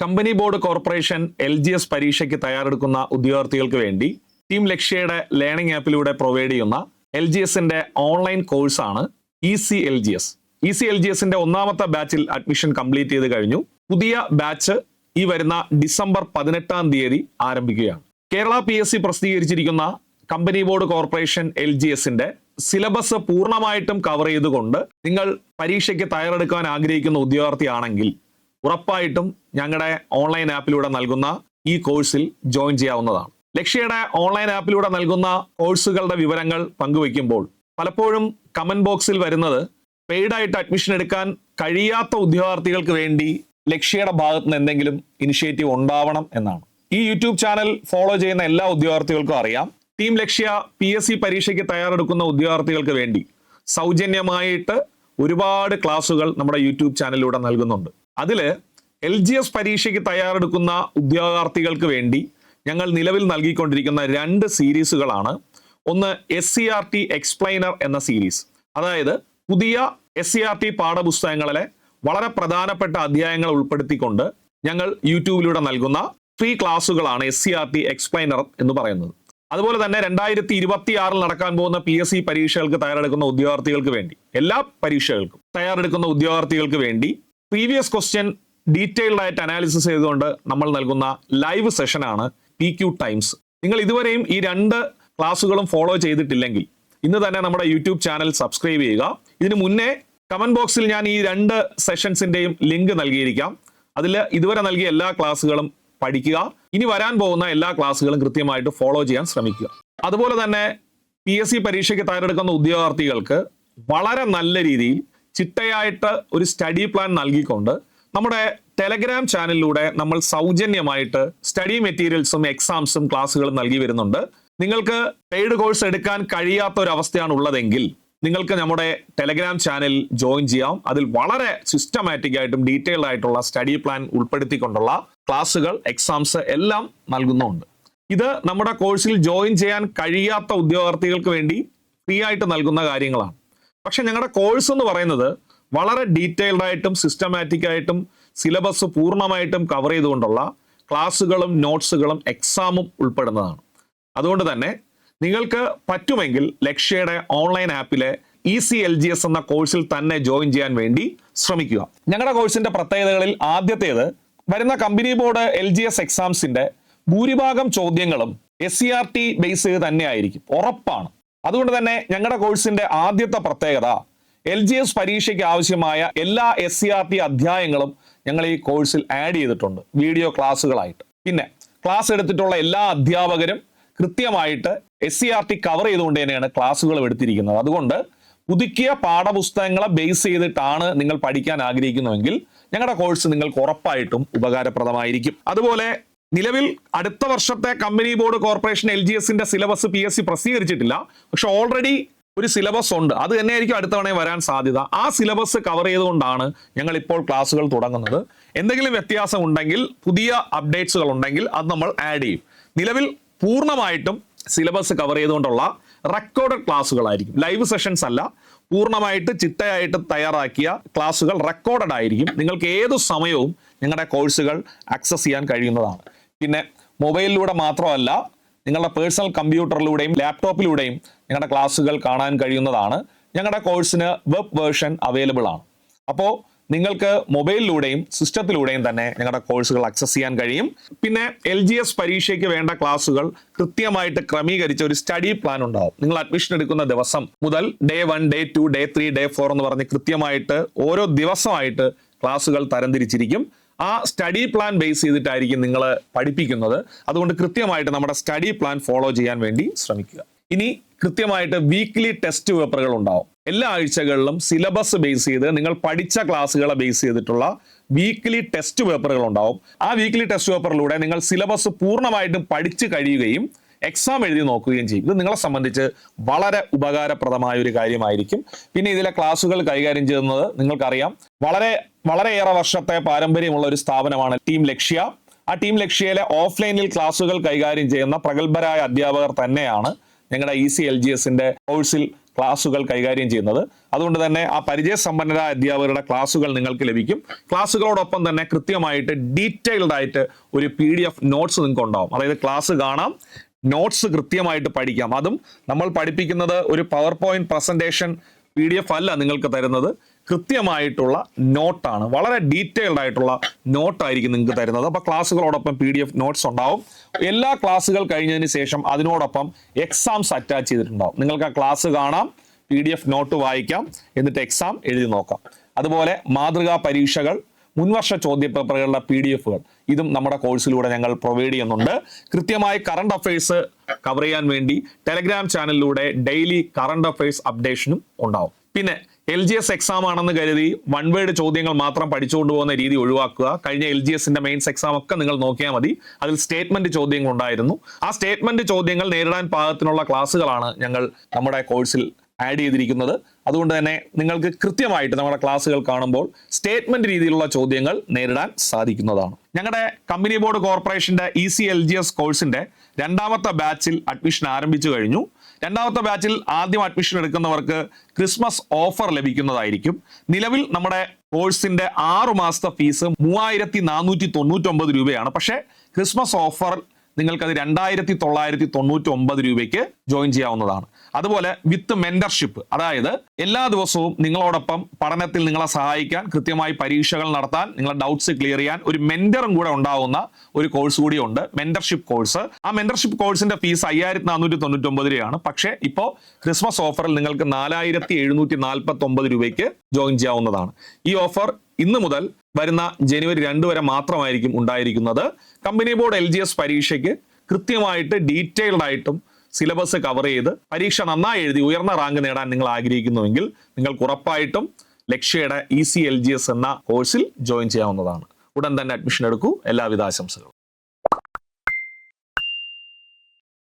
Company board corporation L G S പരീക്ഷയ്ക്ക് തയ്യാറെടുക്കുന്ന ഉദ്യോഗാർത്ഥികൾക്ക് വേണ്ടി ടീം ലക്ഷ്യയുടെ ലേണിംഗ് ആപ്പിലൂടെ പ്രൊവൈഡ് ചെയ്യുന്ന എൽ ജി എസിന്റെ ഓൺലൈൻ കോഴ്സാണ് E C L G S E C L G എസിന്റെ ഒന്നാമത്തെ ബാച്ചിൽ അഡ്മിഷൻ കംപ്ലീറ്റ് ചെയ്ത് കഴിഞ്ഞു. പുതിയ ബാച്ച് ഈ വരുന്ന ഡിസംബർ പതിനെട്ടാം തീയതി ആരംഭിക്കുകയാണ്. Kerala P S C പ്രസിദ്ധീകരിച്ചിരിക്കുന്ന company board corporation L G എസിന്റെ സിലബസ് പൂർണമായിട്ടും കവർ ചെയ്തുകൊണ്ട് നിങ്ങൾ പരീക്ഷയ്ക്ക് തയ്യാറെടുക്കാൻ ആഗ്രഹിക്കുന്ന ഉദ്യോഗാർത്ഥിയാണെങ്കിൽ ഉറപ്പായിട്ടും ഞങ്ങളുടെ ഓൺലൈൻ ആപ്പിലൂടെ നൽകുന്ന ഈ കോഴ്സിൽ ജോയിൻ ചെയ്യാവുന്നതാണ്. ലക്ഷ്യയുടെ ഓൺലൈൻ ആപ്പിലൂടെ നൽകുന്ന കോഴ്സുകളുടെ വിവരങ്ങൾ പങ്കുവയ്ക്കുമ്പോൾ പലപ്പോഴും കമന്റ് ബോക്സിൽ വരുന്നത് പെയ്ഡായിട്ട് അഡ്മിഷൻ എടുക്കാൻ കഴിയാത്ത ഉദ്യോഗാർത്ഥികൾക്ക് വേണ്ടി ലക്ഷ്യയുടെ ഭാഗത്ത് നിന്ന് എന്തെങ്കിലും ഇനിഷ്യേറ്റീവ് ഉണ്ടാവണം എന്നാണ്. ഈ യൂട്യൂബ് ചാനൽ ഫോളോ ചെയ്യുന്ന എല്ലാ ഉദ്യോഗാർത്ഥികൾക്കും അറിയാം. Team Lakshya P S C പരീക്ഷയ്ക്ക് തയ്യാറെടുക്കുന്ന ഉദ്യോഗാർത്ഥികൾക്ക് വേണ്ടി സൗജന്യമായിട്ട് ഒരുപാട് ക്ലാസ്സുകൾ നമ്മുടെ യൂട്യൂബ് ചാനലിലൂടെ നൽകുന്നുണ്ട്. അതിൽ എൽ ജി എസ് പരീക്ഷയ്ക്ക് തയ്യാറെടുക്കുന്ന ഉദ്യോഗാർത്ഥികൾക്ക് വേണ്ടി ഞങ്ങൾ നിലവിൽ നൽകിക്കൊണ്ടിരിക്കുന്ന രണ്ട് സീരീസുകളാണ്. ഒന്ന് S C R T explainer എന്ന സീരീസ്. അതായത് പുതിയ എസ് സി ആർ ടി പാഠപുസ്തകങ്ങളിലെ വളരെ പ്രധാനപ്പെട്ട അധ്യായങ്ങൾ ഉൾപ്പെടുത്തിക്കൊണ്ട് ഞങ്ങൾ യൂട്യൂബിലൂടെ നൽകുന്ന free ക്ലാസ്സുകളാണ് S C R T explainer എന്ന് പറയുന്നത്. അതുപോലെ തന്നെ രണ്ടായിരത്തി ഇരുപത്തി ആറിൽ നടക്കാൻ പോകുന്ന പി എസ് സി പരീക്ഷകൾക്ക് തയ്യാറെടുക്കുന്ന ഉദ്യോഗാർത്ഥികൾക്ക് വേണ്ടി എല്ലാ പരീക്ഷകൾക്കും തയ്യാറെടുക്കുന്ന ഉദ്യോഗാർത്ഥികൾക്ക് വേണ്ടി പ്രീവിയസ് ക്വസ്റ്റ്യൻ ഡീറ്റെയിൽഡ് ആയിട്ട് അനാലിസിസ് ചെയ്തുകൊണ്ട് നമ്മൾ നൽകുന്ന ലൈവ് സെഷനാണ് പി ക്യു ടൈംസ് നിങ്ങൾ ഇതുവരെയും ഈ രണ്ട് ക്ലാസ്സുകളും ഫോളോ ചെയ്തിട്ടില്ലെങ്കിൽ ഇന്ന് തന്നെ നമ്മുടെ യൂട്യൂബ് ചാനൽ സബ്സ്ക്രൈബ് ചെയ്യുക. ഇതിനു മുന്നേ കമന്റ് ബോക്സിൽ ഞാൻ ഈ രണ്ട് സെഷൻസിന്റെയും ലിങ്ക് നൽകിയിരിക്കാം. അതിൽ ഇതുവരെ നൽകിയ എല്ലാ ക്ലാസ്സുകളും പഠിക്കുക. ഇനി വരാൻ പോകുന്ന എല്ലാ ക്ലാസ്സുകളും കൃത്യമായിട്ട് ഫോളോ ചെയ്യാൻ ശ്രമിക്കുക. അതുപോലെ തന്നെ പി എസ് സി പരീക്ഷയ്ക്ക് തയ്യാറെടുക്കുന്ന ഉദ്യോഗാർത്ഥികൾക്ക് വളരെ നല്ല രീതിയിൽ ചിട്ടയായിട്ട് ഒരു സ്റ്റഡി പ്ലാൻ നൽകിക്കൊണ്ട് നമ്മുടെ ടെലഗ്രാം ചാനലിലൂടെ നമ്മൾ സൗജന്യമായിട്ട് സ്റ്റഡി മെറ്റീരിയൽസും എക്സാംസും ക്ലാസ്സുകളും നൽകി വരുന്നുണ്ട്. നിങ്ങൾക്ക് പെയ്ഡ് കോഴ്സ് എടുക്കാൻ കഴിയാത്ത ഒരു അവസ്ഥയാണ് ഉള്ളതെങ്കിൽ നിങ്ങൾക്ക് നമ്മുടെ ടെലഗ്രാം ചാനൽ ജോയിൻ ചെയ്യാം. അതിൽ വളരെ സിസ്റ്റമാറ്റിക് ആയിട്ടും ഡീറ്റെയിൽഡ് ആയിട്ടുള്ള സ്റ്റഡി പ്ലാൻ ഉൾപ്പെടുത്തിക്കൊണ്ടുള്ള ക്ലാസ്സുകൾ എക്സാംസ് എല്ലാം നൽകുന്നുണ്ട്. ഇത് നമ്മുടെ കോഴ്സിൽ ജോയിൻ ചെയ്യാൻ കഴിയാത്ത ഉദ്യോഗാർത്ഥികൾക്ക് വേണ്ടി ഫ്രീ ആയിട്ട് നൽകുന്ന കാര്യങ്ങളാണ്. പക്ഷെ ഞങ്ങളുടെ കോഴ്സ് എന്ന് പറയുന്നത് വളരെ ഡീറ്റെയിൽഡ് ആയിട്ടും സിസ്റ്റമാറ്റിക് ആയിട്ടും സിലബസ് പൂർണമായിട്ടും കവർ ചെയ്തുകൊണ്ടുള്ള ക്ലാസ്സുകളും നോട്ട്സുകളും എക്സാമും ഉൾപ്പെടുന്നതാണ്. അതുകൊണ്ട് തന്നെ നിങ്ങൾക്ക് പറ്റുമെങ്കിൽ ലക്ഷ്യയുടെ online ആപ്പിലെ E C L G S എന്ന കോഴ്സിൽ തന്നെ ജോയിൻ ചെയ്യാൻ വേണ്ടി ശ്രമിക്കുക. ഞങ്ങളുടെ കോഴ്സിന്റെ പ്രത്യേകതകളിൽ ആദ്യത്തേത് വരുന്ന company board L G S എക്സാംസിന്റെ ഭൂരിഭാഗം ചോദ്യങ്ങളും S C R T base ചെയ്ത് തന്നെയായിരിക്കും. ഉറപ്പാണ്. അതുകൊണ്ട് തന്നെ ഞങ്ങളുടെ കോഴ്സിന്റെ ആദ്യത്തെ പ്രത്യേകത എൽ ജി എസ് പരീക്ഷയ്ക്ക് ആവശ്യമായ എല്ലാ എസ് സി ആർ ടി അധ്യായങ്ങളും ഞങ്ങൾ ഈ കോഴ്സിൽ ആഡ് ചെയ്തിട്ടുണ്ട് വീഡിയോ ക്ലാസ്സുകളായിട്ട് പിന്നെ ക്ലാസ് എടുത്തിട്ടുള്ള എല്ലാ അധ്യാപകരും കൃത്യമായിട്ട് S C R T cover ചെയ്തുകൊണ്ട് തന്നെയാണ് ക്ലാസ്സുകളും എടുത്തിരിക്കുന്നത്. അതുകൊണ്ട് പുതുക്കിയ പാഠപുസ്തകങ്ങളെ ബേസ് ചെയ്തിട്ടാണ് നിങ്ങൾ പഠിക്കാൻ ആഗ്രഹിക്കുന്നുവെങ്കിൽ ഞങ്ങളുടെ കോഴ്സ് നിങ്ങൾക്ക് ഉറപ്പായിട്ടും ഉപകാരപ്രദമായിരിക്കും. അതുപോലെ നിലവിൽ അടുത്ത വർഷത്തെ company board corporation L G എസിന്റെ സിലബസ് പി എസ് സി പ്രസിദ്ധീകരിച്ചിട്ടില്ല. പക്ഷെ ഓൾറെഡി ഒരു സിലബസ് ഉണ്ട്. അത് തന്നെയായിരിക്കും അടുത്ത തവണ വരാൻ സാധ്യത. ആ സിലബസ് കവർ ചെയ്തുകൊണ്ടാണ് ഞങ്ങൾ ഇപ്പോൾ ക്ലാസ്സുകൾ തുടങ്ങുന്നത്. എന്തെങ്കിലും വ്യത്യാസം ഉണ്ടെങ്കിൽ പുതിയ അപ്ഡേറ്റ്സുകൾ ഉണ്ടെങ്കിൽ അത് നമ്മൾ ആഡ് ചെയ്യും. നിലവിൽ പൂർണമായിട്ടും സിലബസ് കവർ ചെയ്തുകൊണ്ടുള്ള റെക്കോർഡഡ് ക്ലാസ്സുകളായിരിക്കും ലൈവ് സെഷൻസ് അല്ല. പൂർണമായിട്ട് ചിട്ടയായിട്ട് തയ്യാറാക്കിയ ക്ലാസ്സുകൾ റെക്കോർഡഡ് ആയിരിക്കും. നിങ്ങൾക്ക് ഏത് സമയവും ഞങ്ങളുടെ കോഴ്സുകൾ ആക്സസ് ചെയ്യാൻ കഴിയുന്നതാണ്. പിന്നെ മൊബൈലിലൂടെ മാത്രമല്ല നിങ്ങളുടെ പേഴ്സണൽ കമ്പ്യൂട്ടറിലൂടെയും ലാപ്ടോപ്പിലൂടെയും ഞങ്ങളുടെ ക്ലാസ്സുകൾ കാണാൻ കഴിയുന്നതാണ്. ഞങ്ങളുടെ കോഴ്സിന് വെബ് വേർഷൻ അവൈലബിൾ ആണ്. അപ്പോൾ നിങ്ങൾക്ക് മൊബൈലിലൂടെയും സിസ്റ്റത്തിലൂടെയും തന്നെ ഞങ്ങളുടെ കോഴ്സുകൾ അക്സസ് ചെയ്യാൻ കഴിയും. പിന്നെ എൽ ജി എസ് പരീക്ഷയ്ക്ക് വേണ്ട ക്ലാസ്സുകൾ കൃത്യമായിട്ട് ക്രമീകരിച്ച ഒരു സ്റ്റഡി പ്ലാൻ ഉണ്ടാവും. നിങ്ങൾ അഡ്മിഷൻ എടുക്കുന്ന ദിവസം മുതൽ day one day two day three day four എന്ന് പറഞ്ഞ് കൃത്യമായിട്ട് ഓരോ ദിവസമായിട്ട് ക്ലാസ്സുകൾ തരംതിരിച്ചിരിക്കും. ആ സ്റ്റഡി പ്ലാൻ ബേസ് ചെയ്തിട്ടായിരിക്കും നിങ്ങൾ പഠിപ്പിക്കുന്നത്. അതുകൊണ്ട് കൃത്യമായിട്ട് നമ്മുടെ സ്റ്റഡി പ്ലാൻ ഫോളോ ചെയ്യാൻ വേണ്ടി ശ്രമിക്കുക. ഇനി കൃത്യമായിട്ട് വീക്ക്ലി ടെസ്റ്റ് പേപ്പറുകൾ ഉണ്ടാവും. എല്ലാ ആഴ്ചകളിലും സിലബസ് ബേസ് ചെയ്ത് നിങ്ങൾ പഠിച്ച ക്ലാസ്സുകളെ ബേസ് ചെയ്തിട്ടുള്ള വീക്ക്ലി ടെസ്റ്റ് പേപ്പറുകൾ ഉണ്ടാവും. ആ വീക്ക്ലി ടെസ്റ്റ് പേപ്പറിലൂടെ നിങ്ങൾ സിലബസ് പൂർണമായിട്ടും പഠിച്ചു കഴിയുകയും എക്സാം എഴുതി നോക്കുകയും ചെയ്യും. ഇത് നിങ്ങളെ സംബന്ധിച്ച് വളരെ ഉപകാരപ്രദമായ ഒരു കാര്യമായിരിക്കും. പിന്നെ ഇതിലെ ക്ലാസ്സുകൾ കൈകാര്യം ചെയ്യുന്നത് നിങ്ങൾക്കറിയാം. വളരെ വളരെയേറെ വർഷത്തെ പാരമ്പര്യമുള്ള ഒരു സ്ഥാപനമാണ് ടീം ലക്ഷ്യ ആ ടീം ലക്ഷ്യയിലെ ഓഫ്ലൈനിൽ ക്ലാസ്സുകൾ കൈകാര്യം ചെയ്യുന്ന പ്രഗത്ഭരായ അധ്യാപകർ തന്നെയാണ് ഞങ്ങളുടെ ഇ സി എൽ ജി എസിന്റെ കോഴ്സിൽ ക്ലാസ്സുകൾ കൈകാര്യം ചെയ്യുന്നത്. അതുകൊണ്ട് തന്നെ ആ പരിചയസമ്പന്നരായ അധ്യാപകരുടെ ക്ലാസ്സുകൾ നിങ്ങൾക്ക് ലഭിക്കും. ക്ലാസ്സുകളോടൊപ്പം തന്നെ കൃത്യമായിട്ട് ഡീറ്റെയിൽഡ് ആയിട്ട് ഒരു പി ഡി എഫ് നോട്ട്സ് നിങ്ങൾക്ക് ഉണ്ടാവും. അതായത് ക്ലാസ് കാണാം നോട്ട്സ് കൃത്യമായിട്ട് പഠിക്കാം. അതും നമ്മൾ പഠിപ്പിക്കുന്നത് ഒരു power point presentation P D F അല്ല നിങ്ങൾക്ക് തരുന്നത്. കൃത്യമായിട്ടുള്ള നോട്ടാണ് വളരെ ഡീറ്റെയിൽഡ് ആയിട്ടുള്ള നോട്ടായിരിക്കും നിങ്ങൾക്ക് തരുന്നത്. അപ്പോൾ ക്ലാസ്സുകളോടൊപ്പം പി ഡി എഫ് നോട്ട്സ് ഉണ്ടാവും. എല്ലാ ക്ലാസ്സുകൾ കഴിഞ്ഞതിന് ശേഷം അതിനോടൊപ്പം എക്സാംസ് അറ്റാച്ച് ചെയ്തിട്ടുണ്ടാവും. നിങ്ങൾക്ക് ആ ക്ലാസ് കാണാം. പി ഡി എഫ് നോട്ട് വായിക്കാം. എന്നിട്ട് എക്സാം എഴുതി നോക്കാം. അതുപോലെ മാതൃകാ പരീക്ഷകൾ മുൻവർഷ ചോദ്യപേപ്പറുകളുടെ പി ഡി എഫുകൾ ഇതും നമ്മുടെ കോഴ്സിലൂടെ ഞങ്ങൾ പ്രൊവൈഡ് ചെയ്യുന്നുണ്ട്. കൃത്യമായി കറണ്ട് അഫയേഴ്സ് കവർ ചെയ്യാൻ വേണ്ടി ടെലഗ്രാം ചാനലിലൂടെ ഡെയിലി കറണ്ട് അഫയേഴ്സ് അപ്ഡേഷനും ഉണ്ടാവും. പിന്നെ എൽ ജി എസ് എക്സാം ആണെന്ന് കരുതി വൺ വേർഡ് ചോദ്യങ്ങൾ മാത്രം പഠിച്ചുകൊണ്ട് പോകുന്ന രീതി ഒഴിവാക്കുക. കഴിഞ്ഞ എൽ ജി എസിന്റെ മെയിൻസ് എക്സാം ഒക്കെ നിങ്ങൾ നോക്കിയാൽ മതി. അതിൽ സ്റ്റേറ്റ്മെന്റ് ചോദ്യങ്ങൾ ഉണ്ടായിരുന്നു ആ സ്റ്റേറ്റ്മെന്റ് ചോദ്യങ്ങൾ നേരിടാൻ പാകത്തിനുള്ള ക്ലാസ്സുകളാണ് ഞങ്ങൾ നമ്മുടെ കോഴ്സിൽ ആഡ് ചെയ്തിരിക്കുന്നത്. അതുകൊണ്ട് തന്നെ നിങ്ങൾക്ക് കൃത്യമായിട്ട് നമ്മുടെ ക്ലാസ്സുകൾ കാണുമ്പോൾ സ്റ്റേറ്റ്മെന്റ് രീതിയിലുള്ള ചോദ്യങ്ങൾ നേരിടാൻ സാധിക്കുന്നതാണ്. ഞങ്ങളുടെ കമ്പനി ബോർഡ് കോർപ്പറേഷന്റെ E C L G S കോഴ്സിന്റെ രണ്ടാമത്തെ ബാച്ചിൽ അഡ്മിഷൻ ആരംഭിച്ചു കഴിഞ്ഞു. രണ്ടാമത്തെ ബാച്ചിൽ ആദ്യം അഡ്മിഷൻ എടുക്കുന്നവർക്ക് ക്രിസ്മസ് ഓഫർ ലഭിക്കുന്നതായിരിക്കും. നിലവിൽ നമ്മുടെ കോഴ്സിന്റെ ആറു മാസത്തെ ഫീസ് മൂവായിരത്തി നാനൂറ്റി തൊണ്ണൂറ്റൊമ്പത് രൂപയാണ്. പക്ഷേ ക്രിസ്മസ് ഓഫർ നിങ്ങൾക്കത് രണ്ടായിരത്തി തൊള്ളായിരത്തി തൊണ്ണൂറ്റി ഒമ്പത് രൂപയ്ക്ക് ജോയിൻ ചെയ്യാവുന്നതാണ്. അതുപോലെ വിത്ത് മെന്റർഷിപ്പ് അതായത് എല്ലാ ദിവസവും നിങ്ങളോടൊപ്പം പഠനത്തിൽ നിങ്ങളെ സഹായിക്കാൻ കൃത്യമായി പരീക്ഷകൾ നടത്താൻ നിങ്ങളുടെ ഡൗട്ട്സ് ക്ലിയർ ചെയ്യാൻ ഒരു മെന്ററും കൂടെ ഉണ്ടാവുന്ന ഒരു കോഴ്സ് കൂടിയുണ്ട് മെന്റർഷിപ്പ് കോഴ്സ് ആ മെന്റർഷിപ്പ് കോഴ്സിന്റെ ഫീസ് അയ്യായിരത്തി നാനൂറ്റി തൊണ്ണൂറ്റി ഒമ്പത് രൂപയാണ്. പക്ഷേ ഇപ്പോൾ ക്രിസ്മസ് ഓഫറിൽ നിങ്ങൾക്ക് നാലായിരത്തി എഴുന്നൂറ്റി നാൽപ്പത്തി ഒമ്പത് രൂപയ്ക്ക് ജോയിൻ ചെയ്യാവുന്നതാണ്. ഈ ഓഫർ ഇന്ന് മുതൽ വരുന്ന ജനുവരി രണ്ട് വരെ മാത്രമായിരിക്കും ഉണ്ടായിരിക്കുന്നത്. Company board L G S പരീക്ഷയ്ക്ക് കൃത്യമായിട്ട് ഡീറ്റെയിൽഡ് ആയിട്ടും സിലബസ് കവർ ചെയ്ത് പരീക്ഷ നന്നായി എഴുതി ഉയർന്ന റാങ്ക് നേടാൻ നിങ്ങൾ ആഗ്രഹിക്കുന്നുവെങ്കിൽ നിങ്ങൾക്ക് ഉറപ്പായിട്ടും ലക്ഷ്യയുടെ E C L G S എന്ന കോഴ്സിൽ ജോയിൻ ചെയ്യാവുന്നതാണ്. ഉടൻ തന്നെ അഡ്മിഷൻ എടുക്കൂ. എല്ലാവിധ ആശംസകളും.